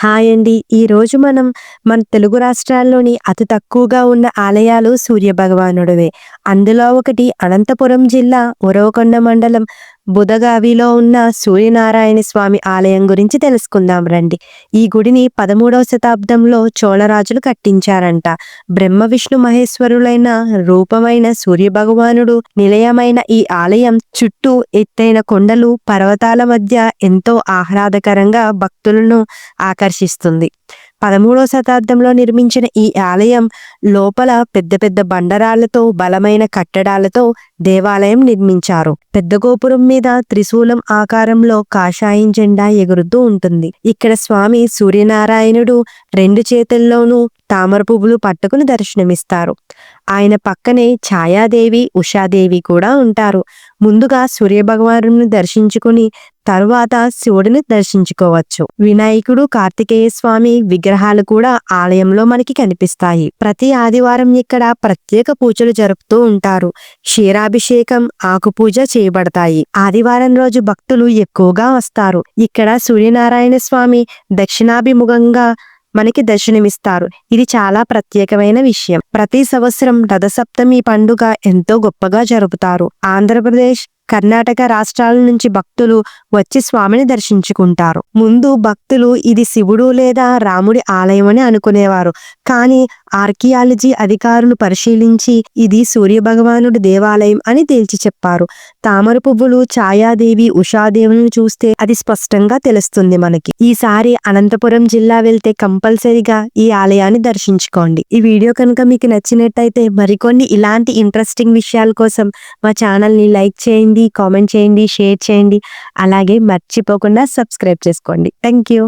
Hi అండి. ఈ రోజు మనం మన తెలుగు రాష్ట్రాల్లోని అతి తక్కువగా ఉన్న ఆలయాలు సూర్యభగవానుడివే. అందులో ఒకటి అనంతపురం జిల్లా ఉరవకొండ మండలం బుధగావిలో ఉన్న సూర్యనారాయణ స్వామి ఆలయం గురించి తెలుసుకుందాం రండి. ఈ గుడిని పదమూడవ శతాబ్దంలో చోళరాజులు కట్టించారంట. బ్రహ్మ విష్ణు మహేశ్వరులైన రూపమైన సూర్య భగవానుడు నిలయమైన ఈ ఆలయం చుట్టూ ఎత్తైన కొండలు పర్వతాల మధ్య ఎంతో ఆహ్లాదకరంగా భక్తులను ఆకర్షిస్తుంది. పదమూడవ శతాబ్దంలో నిర్మించిన ఈ ఆలయం లోపల పెద్ద పెద్ద బండరాళ్ళతో బలమైన కట్టడాలతో దేవాలయం నిర్మించారు. పెద్ద గోపురం మీద త్రిశూలం ఆకారంలో కాషాయం జెండా ఎగురుతూ ఉంటుంది. ఇక్కడ స్వామి సూర్యనారాయణుడు రెండు చేతుల్లోనూ తామర పువ్వులు పట్టుకుని దర్శనమిస్తారు. ఆయన పక్కనే ఛాయాదేవి ఉషాదేవి కూడా ఉంటారు. ముందుగా సూర్యభగవాను దర్శించుకుని తరువాత శివుడిని దర్శించుకోవచ్చు. వినాయకుడు కార్తికేయ స్వామి విగ్రహాలు కూడా ఆలయంలో మనకి కనిపిస్తాయి. ప్రతి ఆదివారం ఇక్కడ ప్రత్యేక పూజలు జరుపుతూ ఉంటారు. క్షీరా అభిషేకం ఆకుపూజ చేయబడతాయి. ఆదివారం రోజు భక్తులు ఎక్కువగా వస్తారు. ఇక్కడ సూర్యనారాయణ స్వామి దక్షిణాభిముఖంగా మనకి దర్శనమిస్తారు. ఇది చాలా ప్రత్యేకమైన విషయం. ప్రతి సంవత్సరం రథసప్తమి పండుగ ఎంతో గొప్పగా జరుపుతారు. ఆంధ్రప్రదేశ్ కర్ణాటక రాష్ట్రాల నుంచి భక్తులు వచ్చి స్వామిని దర్శించుకుంటారు. ముందు భక్తులు ఇది శివుడు లేదా రాముడి ఆలయం అని అనుకునేవారు. కానీ ఆర్కియాలజీ అధికారులు పరిశీలించి ఇది సూర్య భగవానుడి దేవాలయం అని తేల్చి చెప్పారు. తామర పువ్వులు ఛాయాదేవి ఉషాదేవులను చూస్తే అది స్పష్టంగా తెలుస్తుంది మనకి. ఈసారి అనంతపురం జిల్లా వెళ్తే కంపల్సరిగా ఈ ఆలయాన్ని దర్శించుకోండి. ఈ వీడియో కనుక మీకు నచ్చినట్టయితే మరికొన్ని ఇలాంటి ఇంట్రెస్టింగ్ విషయాల కోసం మా ఛానల్ని లైక్ చేయండి. కామెంట్ చేయండి షేర్ చేయండి. అలాగే మర్చిపోకుండా సబ్స్క్రైబ్ చేసుకోండి. Thank you.